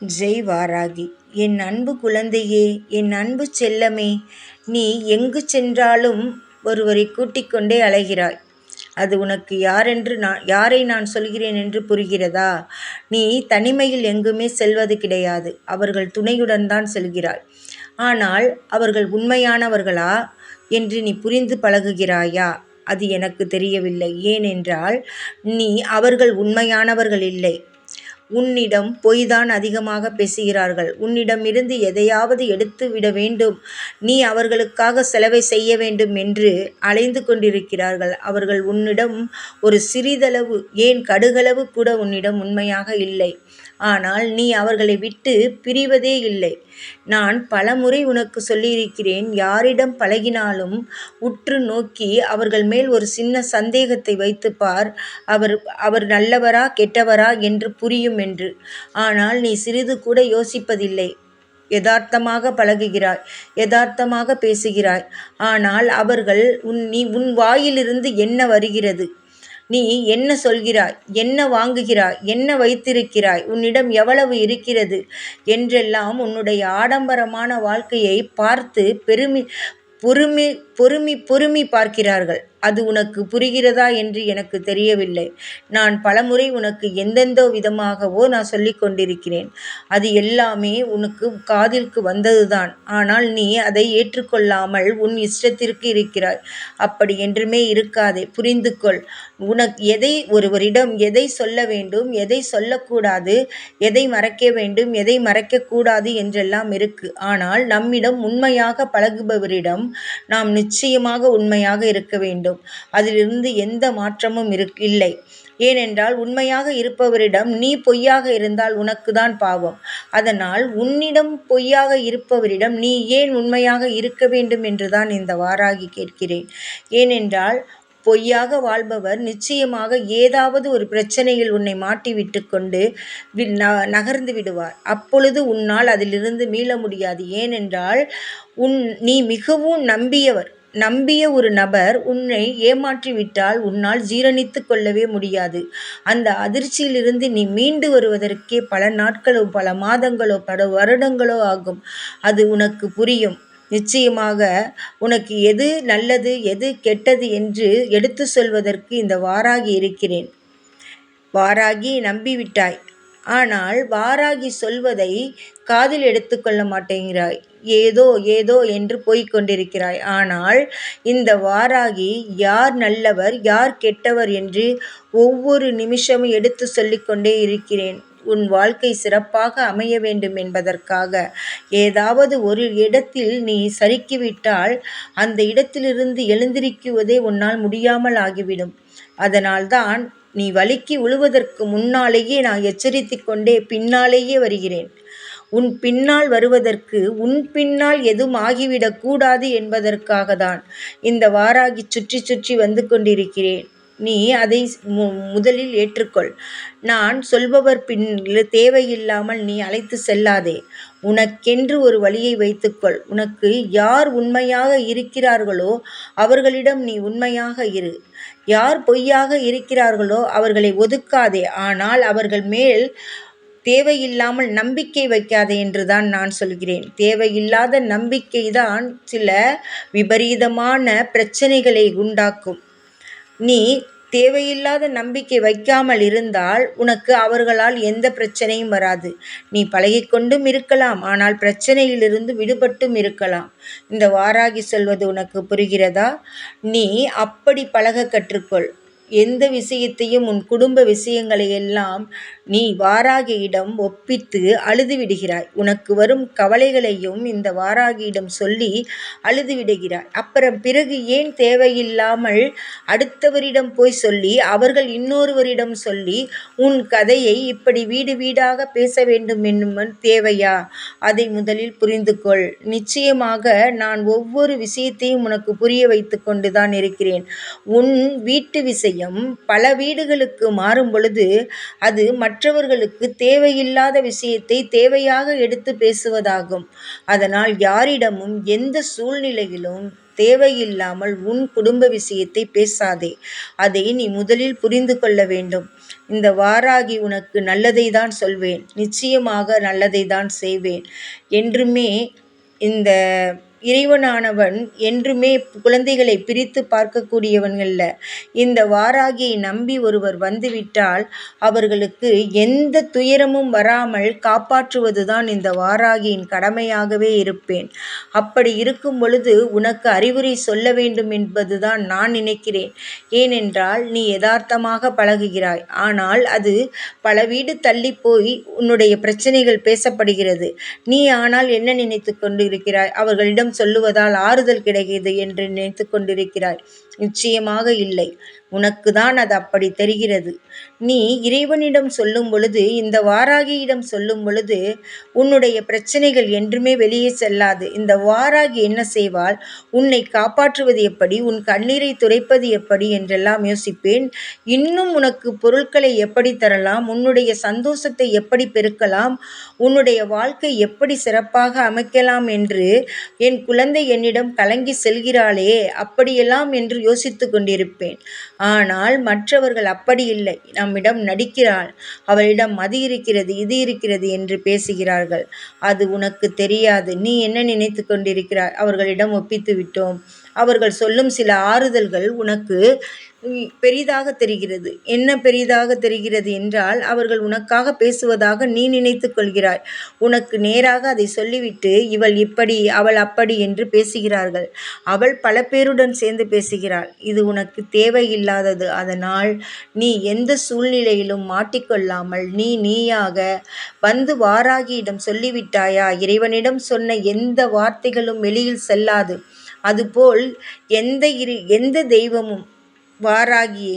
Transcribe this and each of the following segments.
ஜெய் வாராகி என் அன்பு குழந்தையே என் அன்பு செல்லமே நீ எங்கு சென்றாலும் ஒருவரை கூட்டிக் கொண்டே அலைகிறாய். அது உனக்கு யாரென்று நான் யாரை நான் சொல்கிறேன் என்று புரிகிறதா? நீ தனிமையில் எங்குமே செல்வது கிடையாது. அவர்கள் துணையுடன் தான் செல்கிறாய் ஆனால் அவர்கள் உண்மையானவர்களா என்று நீ புரிந்து பழகுகிறாயா? அது எனக்கு தெரியவில்லை. ஏனென்றால் நீ அவர்கள் உண்மையானவர்கள் இல்லை. உன்னிடம் பொய்தான் அதிகமாக பேசுகிறார்கள். உன்னிடமிருந்து எதையாவது எடுத்து விட வேண்டும். நீ அவர்களுக்காக செலவை செய்ய வேண்டும் என்று அலைந்து கொண்டிருக்கிறார்கள். அவர்கள் உன்னிடம் ஒரு சிறிதளவு ஏன் கடுகளவு கூட உன்னிடம் உண்மையாக இல்லை. ஆனால் நீ அவர்களை விட்டு பிரிவதே இல்லை. நான் பலமுறை உனக்கு சொல்லியிருக்கிறேன் யாரிடம் பழகினாலும் உற்று நோக்கி அவர்கள் மேல் ஒரு சின்ன சந்தேகத்தை வைத்துப்பார் அவர் அவர் நல்லவரா கெட்டவரா என்று புரியும் என்று. ஆனால் நீ சிறிது கூட யோசிப்பதில்லை. யதார்த்தமாக பழகுகிறாய் யதார்த்தமாக பேசுகிறாய். ஆனால் அவர்கள் உன் நீ உன் வாயிலிருந்து என்ன வருகிறது? நீ என்ன சொல்கிறாய்? என்ன வாங்குகிறாய்? என்ன வைத்திருக்கிறாய்? உன்னிடம் எவ்வளவு இருக்கிறது? என்றெல்லாம் உன்னுடைய ஆடம்பரமான வாழ்க்கையை பார்த்து பெருமி பொறுமை பொறுமி பொறுமி பார்க்கிறார்கள். அது உனக்கு புரிகிறதா என்று எனக்கு தெரியவில்லை. நான் பலமுறை உனக்கு எந்தெந்த விதமாகவோ நான் சொல்லி கொண்டிருக்கிறேன். அது எல்லாமே உனக்கு காதிற்கு வந்ததுதான். ஆனால் நீ அதை ஏற்றுக்கொள்ளாமல் உன் இஷ்டத்திற்கு இருக்கிறாய். அப்படி என்றுமே இருக்காதே. புரிந்து கொள் உனக்கு எதை ஒருவரிடம் எதை சொல்ல வேண்டும் எதை சொல்லக்கூடாது எதை மறைக்க வேண்டும் எதை மறைக்கக்கூடாது என்றெல்லாம் இருக்கு. ஆனால் நம்மிடம் உண்மையாக பழகுபவரிடம் நாம் நிச்சயமாக உண்மையாக இருக்க வேண்டும். அதிலிருந்து எந்த மாற்றமும் இருக் இல்லை. ஏனென்றால் உண்மையாக இருப்பவரிடம் நீ பொய்யாக இருந்தால் உனக்கு தான் பாவம். அதனால் உன்னிடம் பொய்யாக இருப்பவரிடம் நீ ஏன் உண்மையாக இருக்க வேண்டும் என்றுதான் இந்த வாராகி கேட்கிறேன். ஏனென்றால் பொய்யாக வாழ்பவர் நிச்சயமாக ஏதாவது ஒரு பிரச்சனையில் உன்னை மாட்டிவிட்டு கொண்டு நகர்ந்து விடுவார். அப்பொழுது உன்னால் அதிலிருந்து மீள முடியாது. ஏனென்றால் உன் நீ மிகவும் நம்பியவர். நம்பிய ஒரு நபர் உன்னை ஏமாற்றிவிட்டால் உன்னால் ஜீரணித்து கொள்ளவே முடியாது. அந்த அதிர்ச்சியிலிருந்து நீ மீண்டு வருவதற்கே பல நாட்களோ பல மாதங்களோ பல வருடங்களோ ஆகும். அது உனக்கு புரியும். நிச்சயமாக உனக்கு எது நல்லது எது கெட்டது என்று எடுத்து சொல்வதற்கு இந்த வாராகி இருக்கிறேன். வாராகி நம்பிவிட்டாய். ஆனால் வாராகி சொல்வதை காதில் எடுத்துக்கொள்ள மாட்டேங்கிறாய். ஏதோ ஏதோ என்று போய்கொண்டிருக்கிறாய் ஆனால் இந்த வாராகி யார் நல்லவர் யார் கெட்டவர் என்று ஒவ்வொரு நிமிஷமும் எடுத்து சொல்லிக்கொண்டே இருக்கிறேன். உன் வாழ்க்கை சிறப்பாக அமைய வேண்டும் என்பதற்காக. ஏதாவது ஒரு இடத்தில் நீ சறுக்கிவிட்டால் அந்த இடத்திலிருந்து எழுந்திருக்குவதே உன்னால் முடியாமல் ஆகிவிடும். அதனால்தான் நீ வலிக்கு உழுவதற்கு முன்னாலேயே நான் எச்சரித்து கொண்டே பின்னாலேயே வருகிறேன். உன் பின்னால் வருவதற்கு உன் பின்னால் எதுவும் ஆகிவிடக்கூடாது என்பதற்காகத்தான் என்பதற்காக தான் இந்த வாராகி சுற்றி சுற்றி வந்து கொண்டிருக்கிறேன். நீ அதை முதலில் ஏற்றுக்கொள். நான் சொல்பவர் பின் தேவையில்லாமல் நீ அழைத்து செல்லாதே. உனக்கென்று ஒரு வழியை வைத்துக்கொள். உனக்கு யார் உண்மையாக இருக்கிறார்களோ அவர்களிடம் நீ உண்மையாக இரு. யார் பொய்யாக இருக்கிறார்களோ அவர்களை ஒதுக்காதே. ஆனால் அவர்கள் மேல் தேவையில்லாமல் நம்பிக்கை வைக்காதே என்றுதான் நான் சொல்கிறேன். தேவையில்லாத நம்பிக்கை தான் சில விபரீதமான பிரச்சனைகளை உண்டாக்கும். நீ தேவையில்லாத நம்பிக்கை வைக்காமல் இருந்தால் உனக்கு அவர்களால் எந்த பிரச்சனையும் வராது. நீ பழகிக்கொண்டும் இருக்கலாம் ஆனால் பிரச்சனையிலிருந்து விடுபட்டும் இருக்கலாம். இந்த வாராகி சொல்வது உனக்கு புரிகிறதா? நீ அப்படி பழக கற்றுக்கொள். எந்த விஷயத்தையும் உன் குடும்ப விஷயங்களை எல்லாம் நீ வாராகியிடம் ஒப்பித்து அழுது விடுகிறாய் உனக்கு வரும் கவலைகளையும் இந்த வாராகியிடம் சொல்லி அழுது விடுகிறாய் அப்புறம் பிறகு ஏன் தேவையில்லாமல் அடுத்தவரிடம் போய் சொல்லி அவர்கள் இன்னொருவரிடம் சொல்லி உன் கதையை இப்படி வீடு வீடாக பேச வேண்டும் என்னும் தேவையா? அதை முதலில் புரிந்து கொள் நிச்சயமாக நான் ஒவ்வொரு விஷயத்தையும் உனக்கு புரிய வைத்து கொண்டுதான் இருக்கிறேன். உன் வீட்டு விஷயம் பல வீடுகளுக்கு மாறும் பொழுது அது மற்றவர்களுக்கு தேவையில்லாத விஷயத்தை தேவையாக எடுத்து பேசுவதாகும். அதனால் யாரிடமும் எந்த சூழ்நிலையிலும் தேவையில்லாமல் உன் குடும்ப விஷயத்தை பேசாதே. அதை நீ முதலில் புரிந்து கொள்ள வேண்டும். இந்த வாராகி உனக்கு நல்லதை தான் சொல்வேன். நிச்சயமாக நல்லதை தான் செய்வேன். என்றுமே இந்த இறைவனானவன் என்றுமே குழந்தைகளை பிரித்து பார்க்கக்கூடியவன் அல்ல இந்த வாராகியை நம்பி ஒருவர் வந்துவிட்டால் அவர்களுக்கு எந்த துயரமும் வராமல் காப்பாற்றுவதுதான் இந்த வாராகியின் கடமையாகவே இருப்பேன். அப்படி இருக்கும் பொழுது உனக்கு அறிவுரை சொல்ல வேண்டும் என்பதுதான் நான் நினைக்கிறேன். ஏனென்றால் நீ யதார்த்தமாக பழகுகிறாய். ஆனால் அது பல வீடு தள்ளி போய் உன்னுடைய பிரச்சனைகள் பேசப்படுகிறது. நீ ஆனால் என்ன நினைத்து கொண்டிருக்கிறாய்? அவர்களிடம் சொல்லுவதால் ஆறுதல் கிடைக்கிறது என்று நினைத்து கொண்டிருக்கிறாய் நிச்சயமாக இல்லை. உனக்கு தான் அது அப்படி தெரிகிறது. நீ இறைவனிடம் சொல்லும் பொழுது இந்த வாராகியிடம் சொல்லும் பொழுது உன்னுடைய பிரச்சனைகள் என்றுமே வெளியே செல்லாது. இந்த வாராகி என்ன செய்வாள்? உன்னை காப்பாற்றுவது எப்படி? உன் கண்ணீரை துடைப்பது எப்படி? என்றெல்லாம் யோசிப்பேன். இன்னும் உனக்கு பொருட்களை எப்படி தரலாம்? உன்னுடைய சந்தோஷத்தை எப்படி பெருக்கலாம்? உன்னுடைய வாழ்க்கை எப்படி சிறப்பாக அமைக்கலாம் என்று என் குழந்தை என்னிடம் கலங்கி செல்கிறாளே அப்படியெல்லாம் என்று யோசித்து கொண்டிருப்பேன். ஆனால் மற்றவர்கள் அப்படி இல்லை. நம்மிடம் நடிக்கிறாள். அவளிடம் அது இருக்கிறது இது இருக்கிறது என்று பேசுகிறார்கள். அது உனக்கு தெரியாது. நீ என்ன நினைத்து கொண்டிருக்கிறாய்? அவர்களிடம் ஒப்பித்து விட்டோம். அவர்கள் சொல்லும் சில ஆறுதல்கள் உனக்கு பெரிதாக தெரிகிறது. என்ன பெரிதாக தெரிகிறது என்றால் அவர்கள் உனக்காக பேசுவதாக நீ நினைத்து கொள்கிறாய். உனக்கு நேராக அதை சொல்லிவிட்டு இவள் இப்படி அவள் அப்படி என்று பேசுகிறார்கள். அவள் பல பேருடன் சேர்ந்து பேசுகிறாள். இது உனக்கு தேவையில்லாதது. அதனால் நீ எந்த சூழ்நிலையிலும் மாட்டிக்கொள்ளாமல் நீ நீயாக வந்து வாராகியிடம் சொல்லிவிட்டாயா? இறைவனிடம் சொன்ன எந்த வார்த்தைகளும் வெளியில் செல்லாது. அதுபோல் எந்த இரு எந்த தெய்வமும் வாராகி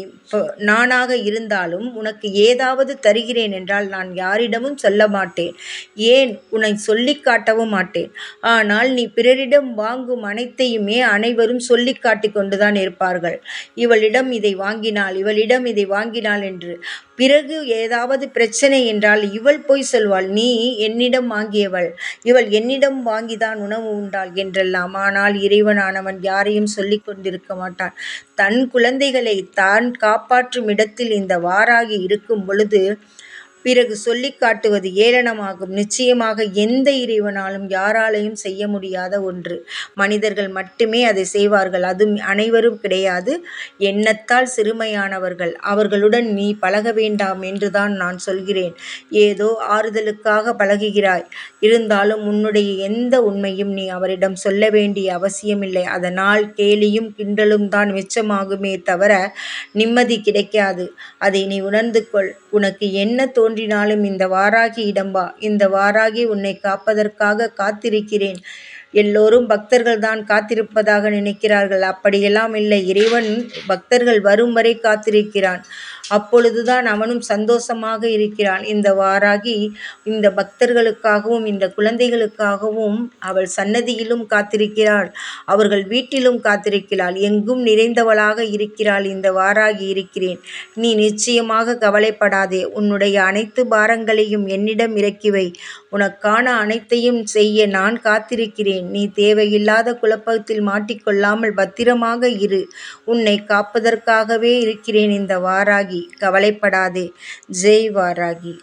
நானாக இருந்தாலும் உனக்கு ஏதாவது தருகிறேன் என்றால் நான் யாரிடமும் சொல்ல மாட்டேன். ஏன்? உன்னை சொல்லி காட்டவும் மாட்டேன். ஆனால் நீ பிறரிடம் வாங்கும் அனைத்தையுமே அனைவரும் சொல்லி காட்டி கொண்டுதான் இருப்பார்கள். இவளிடம் இதை வாங்கினாள் இவளிடம் இதை வாங்கினாள் என்று. பிறகு ஏதாவது பிரச்சனை என்றால் இவள் போய் சொல்வாள் நீ என்னிடம் வாங்கியவள். இவள் என்னிடம் வாங்கிதான் உணவு உண்டாள் என்றெல்லாம். ஆனால் இறைவனானவன் யாரையும் சொல்லிக் கொண்டிருக்க மாட்டான். தன் குழந்தை குழந்தைகளை தான் காப்பாற்றும் இடத்தில் இந்த வாராகி இருக்கும் பொழுது பிறகு சொல்லி காட்டுவது ஏளனமாகும். நிச்சயமாக எந்த இறைவனாலும் யாராலையும் செய்ய முடியாத ஒன்று. மனிதர்கள் மட்டுமே அதை செய்வார்கள். அது அனைவரும் கிடையாது. எண்ணத்தால் சிறுமையானவர்கள். அவர்களுடன் நீ பழக வேண்டாம் என்றுதான் நான் சொல்கிறேன். ஏதோ ஆறுதலுக்காக பழகுகிறாய். இருந்தாலும் உன்னுடைய எந்த உண்மையும் நீ அவரிடம் சொல்ல வேண்டிய அவசியமில்லை. அதனால் கேலியும் கிண்டலும் தான் மிச்சமாகுமே தவிர நிம்மதி கிடைக்காது. அதை நீ உணர்ந்து கொள். உனக்கு என்ன தோன்றினாலும் இந்த வாராகி இடம்பா இந்த வாராகி உன்னை காப்பதற்காக காத்திருக்கிறேன். எல்லோரும் பக்தர்கள் தான் காத்திருப்பதாக நினைக்கிறார்கள். அப்படியெல்லாம் இல்லை. இறைவன் பக்தர்கள் வரும் வரை காத்திருக்கிறான். அப்பொழுதுதான் அவனும் சந்தோஷமாக இருக்கிறான். இந்த வாராகி இந்த பக்தர்களுக்காகவும் இந்த குழந்தைகளுக்காகவும் அவள் சன்னதியிலும் காத்திருக்கிறாள். அவர்கள் வீட்டிலும் காத்திருக்கிறாள். எங்கும் நிறைந்தவளாக இருக்கிறாள். இந்த வாராகி இருக்கிறேன். நீ நிச்சயமாக கவலைப்படாதே. உன்னுடைய அனைத்து பாரங்களையும் என்னிடம் இறக்கிவை. உனக்கான அனைத்தையும் செய்ய நான் காத்திருக்கிறேன். நீ தேவையில்லாத குழப்பத்தில் மாட்டிக்கொள்ளாமல் பத்திரமாக இரு. உன்னை காப்பதற்காகவே இருக்கிறேன். இந்த வாராகி வாராகி கவலைப்படாதே. ஜெய் வாராகி